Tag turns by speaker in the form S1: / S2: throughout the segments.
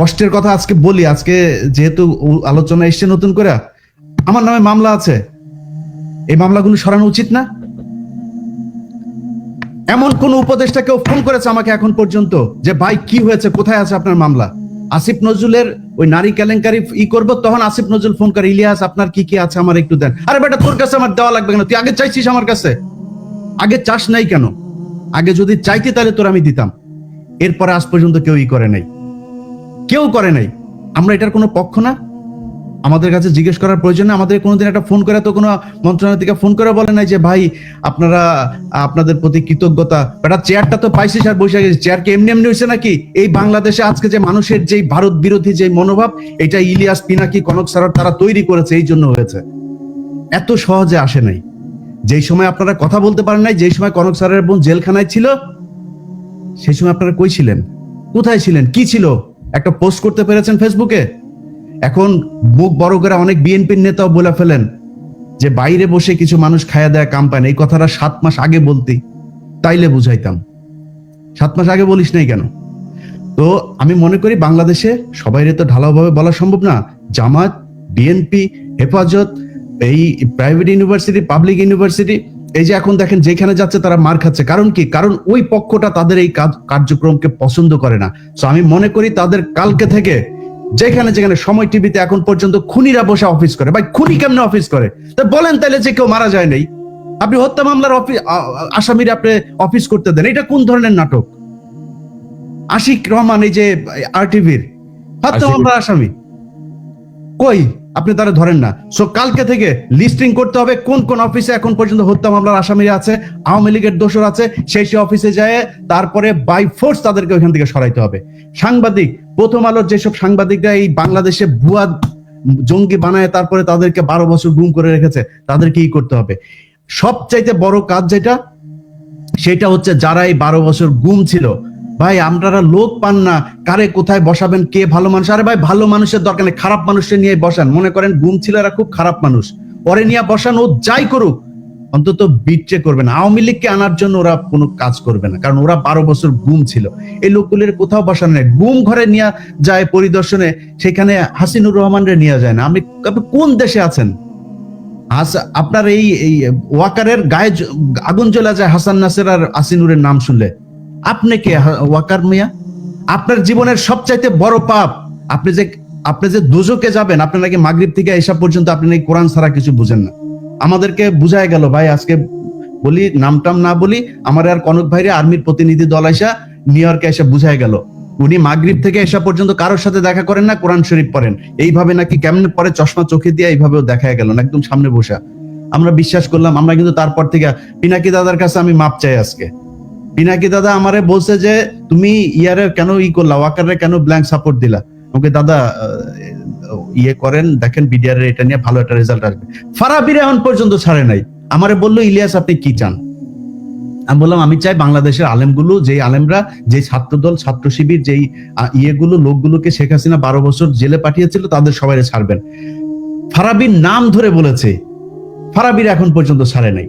S1: কষ্টের কথা আজকে বলি, আজকে যেহেতু আলোচনা এসছে নতুন করে, আমার নামে মামলা আছে। এই মামলাগুলো সরানো উচিত না? এমন কোন উপদেষ্টা কেউ ফোন করেছে আমাকে এখন পর্যন্ত যে, ভাই, কি হয়েছে? কোথায় আছে আপনার মামলা? আসিফ নজরুলের ওই নারী কেলেঙ্কারি ই করব, তখন আসিফ নজরুল ফোন করে, ইলিয়াস, আপনার কি কি আছে আমার একটু দেন। আরে বেটা, তোর কাছে আমার দেওয়া লাগবে কেন? তুই আগে চাইছিস আমার কাছে? আগে চাস নাই কেন? আগে যদি চাইতি তাহলে তোর আমি দিতাম। এরপরে আজ পর্যন্ত কেউ ই করে নাই। কেউ করে নাই। আমরা এটার কোনো পক্ষ না। আমাদের কাছে জিজ্ঞেস করার প্রয়োজন আমাদের কোনোদিন একটা ফোন করে তো কোনো মন্ত্রণালয় থেকে ফোন করে বলে নাই যে, ভাই, আপনারা, আপনাদের প্রতি কৃতজ্ঞতা। একটা চেয়ারটা তো পাইছিস আর বসে গেছে। চেয়ার কি এমনি এমনি হয়েছে নাকি? এই বাংলাদেশে আজকে যে মানুষের যেই ভারত বিরোধী যে মনোভাব, এটা ইলিয়াস পিনাকি, কনক সারার তারা তৈরি করেছে, এই জন্য হয়েছে। এত সহজে আসে নাই। যেই সময় আপনারা কথা বলতে পারেন নাই, যেই সময় কনক সারের বোন জেলখানায় ছিল, সেই সময় আপনারা কই ছিলেন? কোথায় ছিলেন? কি ছিল? একটা পোস্ট করতে পেরেছেন ফেসবুকে এখন মুখ বড় করে অনেক বিএনপির নেতাও বলে ফেলেন যে বাইরে বসে কিছু মানুষ খায়া দেয়া কাম পায় এই কথাটা সাত মাস আগে বলতি, তাইলে বুঝাইতাম। সাত মাস আগে বলিস নাই কেন? তো আমি মনে করি বাংলাদেশে সবাইরে তো ঢালাওভাবে বলা সম্ভব না। জামাত বিএনপি হেফাজত, এই প্রাইভেট ইউনিভার্সিটি পাবলিক ইউনিভার্সিটি এই যে এখন দেখেন যেখানে যাচ্ছে তারা মার খাচ্ছে। কারণ কি? কারণ ওই পক্ষটা তাদের এই কাজ- কার্যক্রমকে পছন্দ করে না। তো আমি মনে করি তাদের কালকে থেকে যেখানে যেখানে সময় টিভিতে এখন পর্যন্ত খুনিরা বসে অফিস করে। ভাই খুনি কেমনে অফিস করে? তা বলেন তাহলে যে কেউ মারা যায় নাই। আপনি হত্যা মামলার অফিস আসামির আপনি অফিস করতে দেন। এটা কোন ধরনের নাটক? আশিক রহমান এই যে আর টিভির হত্যা মামলার আসামি। কই? আপনি তারা ধরেন না। সো কালকে থেকে লিস্টিং করতে হবে কোন কোন অফিসে এখন পর্যন্ত হত্যা মামলার আসামিরা আছে, আওয়ামী লীগের দোষর আছে, সেই সেই অফিসে যায় তারপরে বাই ফোর্স তাদেরকে ওইখান থেকে সরাইতে হবে। সাংবাদিক, প্রথম আলোর যেসব সাংবাদিকরা এই বাংলাদেশে ভুয়া জঙ্গি বানায়, তারপরে তাদেরকে বারো বছর গুম করে রেখেছে, তাদেরকে ই করতে হবে। সবচাইতে বড় কাজ যেটা, সেটা হচ্ছে যারা এই বারো বছর গুম ছিল ভাই আপনারা লোক পান না। কারে কোথায় বসাবেন, কে ভালো মানুষ? আরে ভাই, ভালো মানুষের দরকার নেই। খারাপ মানুষের নিয়ে বসান। মনে করেন, গুম ছিল এরা খুব খারাপ মানুষ। ওরে নিয়ে বসান, ও যাই করুক। অন্তত বিট্রে করবে না আওয়ামী লীগকে আনার জন্য ওরা কোনো কাজ করবে না। কারণ ওরা বারো বছর গুম ছিল। এই লোকগুলির কোথাও বসানো নেই। গুম ঘরে নিয়ে যায় পরিদর্শনে, সেখানে হাসিনুর রহমানরে নিয়ে যায় না। আপনি আপনি কোন দেশে আছেন? আপনার এই এই ওয়াকারের গায়ে আগুন জ্বলা যায় হাসান নাসের আর আসিনুরের নাম শুনলে। আপনি কে ওয়াকার মিয়া? আপনার জীবনের সবচাইতে বড় পাপ, আপনি যে আপনি যে দুজকে যাবেন আপনি নাকি মাগরিব থেকে এসা পর্যন্ত আপনি নাকি কোরআন ছাড়া কিছু বুঝেন না। আমাদেরকে বুঝায় গেল, ভাই, আজকে বলি, নামটাম না বলি, আমার আর কনক ভাইরে আর্মির প্রতিনিধি দল আইসা নিউ ইয়র্কে এসে বুঝায় গেল। উনি মাগরিব থেকে এসা পর্যন্ত কারোর সাথে দেখা করেন না, কোরআন শরীফ পড়েন। এইভাবে নাকি কেমন পরে চশমা চোখে দিয়ে এইভাবেও দেখা গেল না, একদম সামনে বসা। আমরা বিশ্বাস করলাম, আমরা কিন্তু তারপর থেকে, পিনাকি দাদার কাছে আমি মাপ চাই আজকে। পিনাকি দাদা আমারে বলছে যে, তুমি ইয়ারে কেন ই করলা? ওয়াকারে কেন ব্ল্যাঙ্ক সাপোর্ট দিলা? ওকে দাদা ইয়ে করেন, দেখেন বিডিআর এর এটা নিয়ে ভালো একটা রেজাল্ট আসবে। ফারাবির এখন পর্যন্ত ছাড়ে নাই। আমারে বলল, ইলিয়াস, আপনি কি চান? আমি বললাম, আমি চাই বাংলাদেশের আলেমগুলো, যেই আলেমরা যে ছাত্রদল, ছাত্র শিবির, যেই ইয়েগুলো, লোকগুলোকে শেখ হাসিনা বারো বছর জেলে পাঠিয়েছিল, তাদের সবাই ছাড়বেন। ফারাবির নাম ধরে বলেছে। ফারাবির এখন পর্যন্ত ছাড়ে নাই।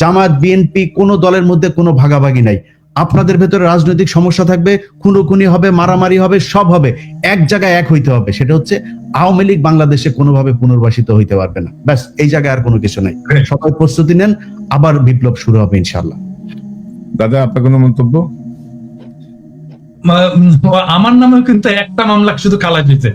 S1: জামাত বিএনপি কোন দলের মধ্যে কোনো ভাগাভাগি নাই। আপনাদের ভেতরে রাজনৈতিক সমস্যা থাকবে খুনোখুনি হবে মারামারি হবে সব হবে। এক জায়গায় এক হইতে হবে সেটা হচ্ছে আওয়ামী লীগ বাংলাদেশে কোনোভাবে পুনর্বাসিত হইতে পারবে না। ব্যাস এই জায়গায় আর কোনো কিছু নাই। সবাই প্রস্তুতি নেন আবার বিপ্লব শুরু হবে ইনশাল্লাহ
S2: দাদা আপনার কোনো মন্তব্য?
S3: আমার নামেও কিন্তু একটা মামলা শুধু হয়েছে